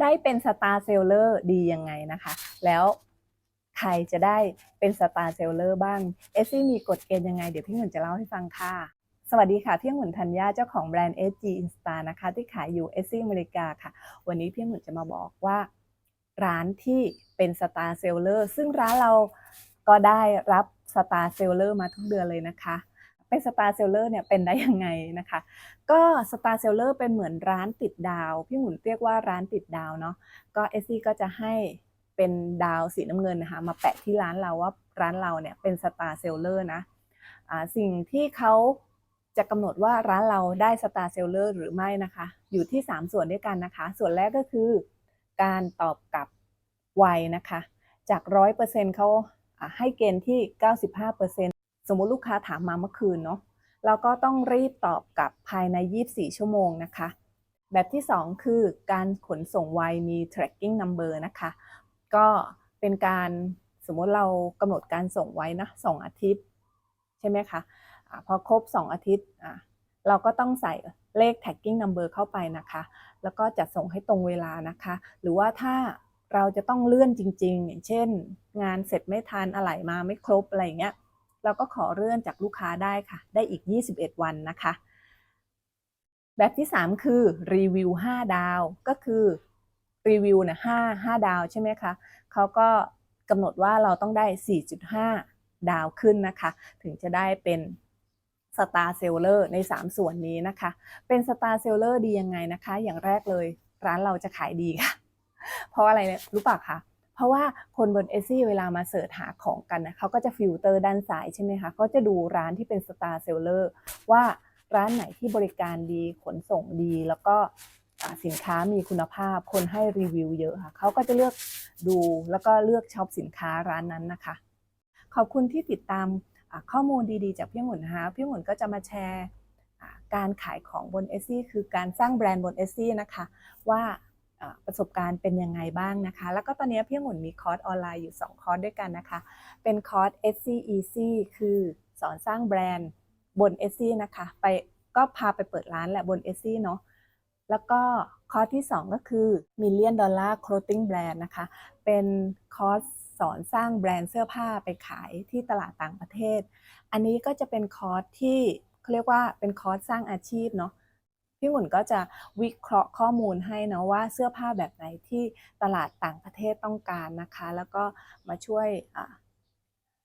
ได้เป็นสตาร์เซลเลอร์ดียังไงนะคะ แล้วใครจะได้เป็นสตาร์เซลเลอร์บ้างเอสซี่มีกฎเกณฑ์ยังไง เดี๋ยวพี่หมุนจะเล่าให้ฟังค่ะ สวัสดีค่ะ พี่หมุนธัญญาเจ้าของแบรนด์ SG Insta นะคะ ที่ขายอยู่เอสซี่อเมริกาค่ะ วันนี้พี่หมุนจะมาบอกว่า ร้านที่เป็นสตาร์เซลเลอร์ซึ่งร้านเราก็ได้รับสตาร์เซลเลอร์มาทุกเดือนเลยนะคะ เป็นสตาร์เซลเลอร์เนี่ยเป็นได้ยังไงนะคะ ก็สตาร์เซลเลอร์เป็นเหมือนร้านติดดาว พี่หมุนเรียกว่าร้านติดดาวเนาะก็เอซี่ก็จะให้เป็นดาวสีน้ำเงินนะคะมาแปะที่ร้านเราว่าร้านเราเนี่ยเป็นสตาร์เซลเลอร์นะสิ่งที่เขาจะกำหนดว่าร้านเราได้สตาร์เซลเลอร์หรือไม่นะคะ อยู่ที่ 3 ส่วนด้วยกันนะคะ ส่วนแรกก็คือการตอบกลับไวนะคะ จาก 100%เขาให้เกณฑ์ที่ 95% สมมุติลูกค้าถามมาเมื่อคืนเนาะเราก็ต้องรีบตอบกลับภายใน 24 ชั่วโมงนะคะ แบบที่ 2 คือการขนส่งไวมี tracking number นะคะ ก็เป็นการสมมติเรากำหนดการส่งไว้นะสองอาทิตย์ ใช่ไหมคะอะพอครบ 2 อาทิตย์เราก็ต้องใส่เลข tracking number เข้าไปนะคะ แล้วก็จัดส่งให้ตรงเวลานะคะ หรือว่าถ้าเราจะต้องเลื่อนจริง ๆ อย่างเช่น งานเสร็จไม่ทันอะไรมาไม่ครบอะไรอย่างเงี้ย เราก็ขอเลื่อนจากลูกค้าได้ค่ะ ได้อีก 21 วันนะคะ แบบที่ 3 คือรีวิว5ดาว ก็คือรีวิวเนี่ย5 5ดาวใช่ไหมคะเขาก็กำหนดว่าเราต้องได้ 4.5 ดาวขึ้นนะคะ ถึงจะได้เป็นสตาร์เซลเลอร์ใน 3 ส่วนนี้นะคะ เป็นสตาร์เซลเลอร์ดียังไงนะคะ อย่างแรกเลยร้านเราจะขายดีค่ะ เพราะอะไรเนี่ยรู้ปะคะ ราะว่าคนบนเอซี่เวลามาเสิร์ชหาของกันนะเขาก็จะฟิลเตอร์ด้านซ้ายใช่ไหมคะเขาจะดูร้านที่เป็นสตาร์เซลเลอร์ว่าร้านไหนที่บริการดีขนส่งดี แล้วก็สินค้ามีคุณภาพ คนให้รีวิวเยอะค่ะเขาก็จะเลือกดูแล้วก็เลือกช็อปสินค้าร้านนั้นนะคะ ขอบคุณที่ติดตามข้อมูลดีๆ จากพี่หมุนนะพี่หมุนก็จะมาแชร์การขายของบนเอซี่คือการสร้างแบรนด์บนเอซี่นะคะว่า ประสบการณ์เป็นยังไงบ้างนะคะ แล้วก็ตอนนี้พี่หมุนมีคอร์สออนไลน์อยู่ 2 คอร์สด้วยกันนะคะ เป็นคอร์ส SC Easy คือสอนสร้างแบรนด์บน SC นะคะไปก็พาไปเปิดร้านแหละบน SC เนาะแล้วก็คอร์สที่ 2 ก็คือ Million Dollar Clothing Brand นะคะ เป็นคอร์สสอนสร้างแบรนด์เสื้อผ้าไปขายที่ตลาดต่างประเทศ อันนี้ก็จะเป็นคอร์สที่เขาเรียกว่าเป็นคอร์สสร้างอาชีพเนาะ พี่หมุนก็จะวิเคราะห์ข้อมูลให้นะว่าเสื้อผ้าแบบไหนที่ตลาดต่างประเทศต้องการนะคะ แล้วก็มาช่วย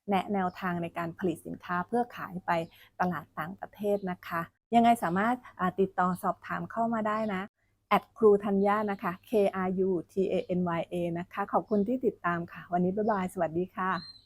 แนะแนวทางในการผลิตสินค้าเพื่อขายไปตลาดต่างประเทศนะคะ ยังไงสามารถติดต่อสอบถามเข้ามาได้นะแอดครูธัญญานะคะ K R U T A N Y A นะคะ ขอบคุณที่ติดตามค่ะ วันนี้บ๊ายบาย สวัสดีค่ะ